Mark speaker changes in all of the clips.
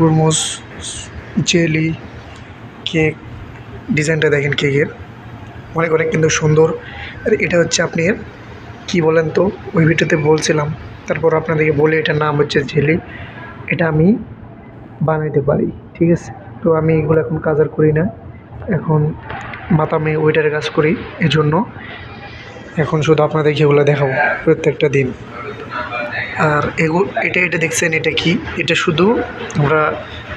Speaker 1: তরমুজ jelly, cake, ডিজাইনটা দেখেন কেকের। অনেক অনেক কিন্তু সুন্দর। আর এটা হচ্ছে আপনি কি বলেন তো? ওই ভিডিওতে বলছিলাম। তারপর আপনাদেরকে বলি, এটার নাম হচ্ছে জেলি। এটা আমি বানাইতে পারি, ঠিক আছে? তো আমি এগুলো এখন কাজ আর করি না। এখন মাতামে ওয়েটারের কাজ করি, এজন্য এখন শুধু আপনাদেরকে এগুলো দেখাবো প্রত্যেকটা দিন। আর এগুলো এটা এটা দেখছেন, এটা কি? এটা শুধু আমরা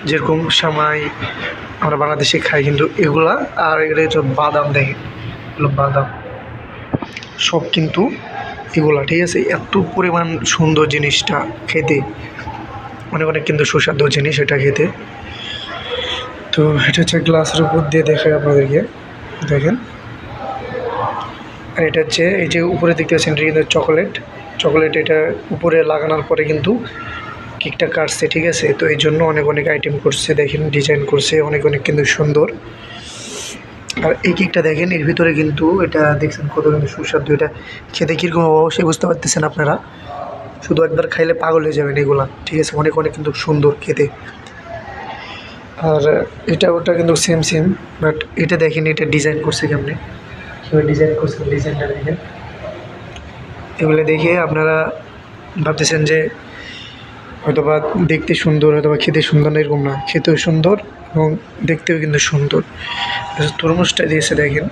Speaker 1: যেরকম সামাই আমরা বাংলাদেশে খাই, কিন্তু এগুলা, আর এটা বাদাম, দেখেন, এগুলো বাদাম। সব কিন্তু এগুলা, ঠিক আছে? এত পরিমাণ সুন্দর জিনিসটা খেতে। অনেক অনেক কিন্তু সুস্বাদু জিনিস এটা খেতে। তো এটা হচ্ছে গ্লাসের উপর দিয়ে দেখায় আপনাদেরকে, দেখেন। আর এটা হচ্ছে, এই যে উপরে দেখতে পাচ্ছেন, এটা কিন্তু চকোলেট চকোলেট এটা উপরে লাগানোর পরে কিন্তু কেকটা কাটছে, ঠিক আছে? তো এই জন্য অনেক অনেক আইটেম করছে, দেখেন ডিজাইন করছে, অনেক অনেক কিন্তু সুন্দর। আর এই কেকটা দেখেন, এর ভিতরে কিন্তু এটা দেখছেন কত কিন্তু সুস্বাদু। এটা খেতে কীরকম অবশ্যই বুঝতে পারতেছেন আপনারা। শুধু একবার খাইলে পাগল হয়ে যাবেন এগুলা, ঠিক আছে? অনেক অনেক কিন্তু সুন্দর খেতে। আর এটা ওটা কিন্তু সেম সেম বাট এটা দেখেন, এটা ডিজাইন করছে কেমনে? ডিজাইন করছে ডিজাইনটা দেখেন। এগুলো দেখে আপনারা ভাবতেছেন যে হয়তোবা দেখতে সুন্দর হয়তোবা খেতে সুন্দর না এরকম না। খেতেও সুন্দর এবং দেখতেও কিন্তু সুন্দর। আচ্ছা, তরমুজটা দিয়েছে দেখেন।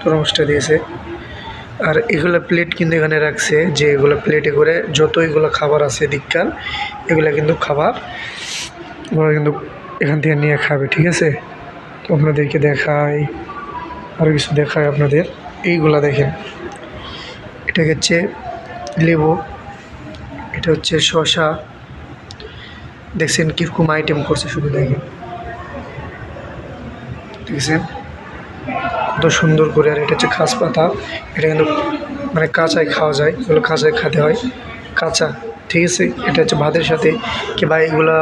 Speaker 1: তরমুজটা দিয়েছে। আর এগুলো প্লেট কিন্তু এখানে রাখছে যে এগুলো প্লেটে করে যত এগুলো খাবার আছে দিককাল এগুলো কিন্তু খাবার ওরা কিন্তু এখান থেকে নিয়ে খাবে ঠিক আছে? তো আপনাদেরকে দেখাই আরও কিছু দেখায় আপনাদের। এইগুলা দেখেন। এটা হচ্ছে লেবু, এটা হচ্ছে শশা দেখছেন কীরকম আইটেম করছে শুধু দেখেন। দেখছেন? কত সুন্দর করে, আর এটা হচ্ছে খাস পাতা। এটা কিন্তু মানে কাঁচায় খাওয়া যায়, এগুলো কাঁচায় খেতে হয়। কাঁচা, ঠিক আছে? এটা হচ্ছে ভাতের সাথে, কিংবা এগুলা,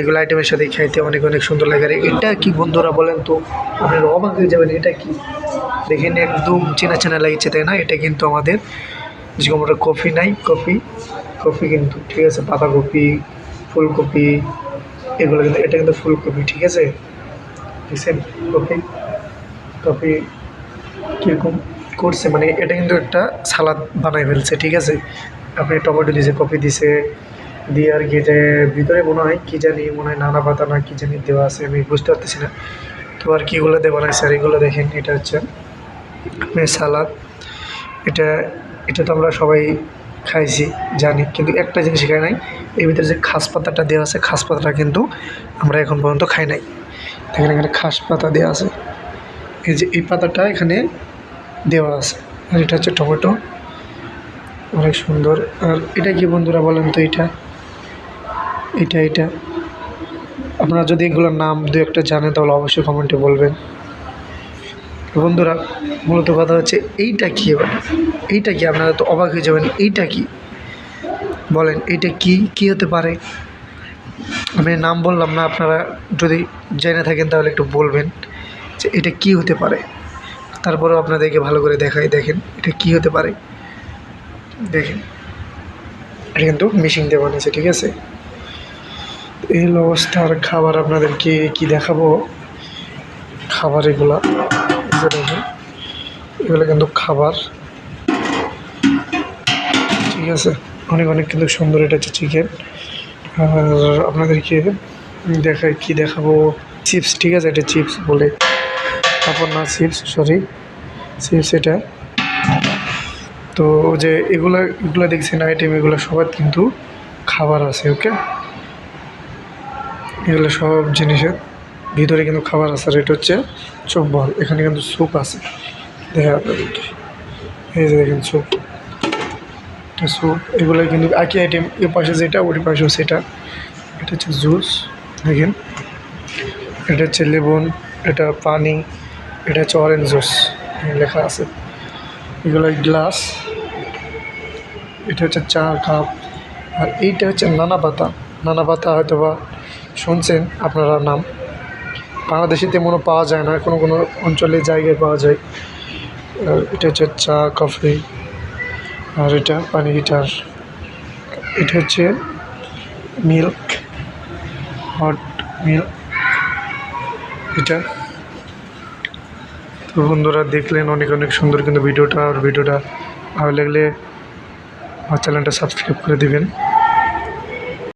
Speaker 1: এগুলো আইটেমের সাথে খাইতে অনেক অনেক সুন্দর লাগে। আর এটা কি বন্ধুরা বলেন তো, আপনারা অবাক হয়ে যাবেন, এটা কি? দেখেন একদম চেনা চেনা লাগছে, তাই না? এটা কিন্তু আমাদের যেরকম আমরা কফি নাই, কফি কফি কিন্তু, ঠিক আছে? পাতাকপি ফুলকপি, এগুলো কিন্তু, এটা কিন্তু ফুলকপি, ঠিক আছে? দেখছেন? কফি কফি কীরকম করছে মানে এটা কিন্তু একটা সালাদ বানাই ফেলছে, ঠিক আছে? আপনি টমেটো দিছে, কফি দিছে, দিয়ে আর কি যে ভিতরে মনে হয় কী জানি, মনে হয় নানা পাতা না কী জানি দেওয়া আছে, আমি বুঝতে পারতেছি না। তো আর কীগুলো দেওয়া নাই স্যার এগুলো দেখেন, এটা হচ্ছে সালাদ। এটা এটা তো আমরা সবাই খাইছি, জানি, কিন্তু একটা জিনিস খাই নাই, এর ভিতরে যে খাস পাতাটা দেওয়া আছে, খাস পাতাটা কিন্তু আমরা এখন পর্যন্ত খাই নাই। দেখেন এখানে খাস পাতা দেওয়া আছে। এই যে, এই পাতাটা এখানে দেওয়া আছে, আর এটা হচ্ছে টমেটো। অনেক সুন্দর। আর এটা কি বন্ধুরা বলেন তো এটা? এটা এটা। আপনারা যদি এগুলোর নাম দু একটা জানেন, তাহলে অবশ্যই কমেন্টে বলবেন। বন্ধুরা, মূলত কথা হচ্ছে এইটা কী এবার? এইটা কি? আপনারা তো অবাক হয়ে যাবেন, এইটা কি? বলেন, এইটা কি? কি হতে পারে? আমি নাম বললাম না, আপনারা যদি জেনে থাকেন তাহলে একটু বলবেন যে এটা কি হতে পারে। তারপরেও আপনাদেরকে ভালো করে দেখাই, দেখেন, এটা কি হতে পারে? দেখেন, এটা কিন্তু মেশিন দিয়ে বানিয়েছে ঠিক আছে? এই অবস্থার খাবার আপনাদেরকে কি দেখাবো? খাবার এগুলা এগুলো। কিন্তু খাবার। ঠিক আছে? অনেক অনেক কিন্তু সুন্দর এটা হচ্ছে চিকেন আর আপনাদেরকে দেখাই কি দেখাবো? চিপস ঠিক আছে? এটা চিপস বলে। তারপর না চিপস সরি চিপস এটা। তো যে এগুলা, এগুলো দেখছেন আইটেম এগুলো সবার কিন্তু খাবার আছে ওকে এগুলো সব জিনিসের ভিতরে কিন্তু খাবার আছে, আর এটা হচ্ছে চোখ বল এখানে কিন্তু স্যুপ আছে। দেখা আপনাদেরকে। এই যে দেখেন স্যুপ। স্যুপ, এগুলো কিন্তু একই আইটেম এ পাশে যেটা ওটি পাশেও সেটা। এটা হচ্ছে জুস, দেখেন। এটা হচ্ছে লেবুন, এটা পানি, এটা হচ্ছে অরেঞ্জ জুস লেখা আছে। এগুলো গ্লাস এটা হচ্ছে চা কাপ আর এইটা হচ্ছে নানা পাতা। নানা পাতা হয়তো বা শুনছেন আপনারা নাম। বাংলাদেশে তেমনও পাওয়া যায় না, কোনো কোনো অঞ্চলে জায়গায় পাওয়া যায়। এটা হচ্ছে চা, কফি, আর এটা পানি হিটার এটা হচ্ছে মিল্ক, হট মিল্ক। এটা তো বন্ধুরা দেখলেন অনেক অনেক সুন্দর কিন্তু ভিডিওটা, আর ভিডিওটা ভালো লাগলে আমার চ্যানেলটা সাবস্ক্রাইব করে দিবেন।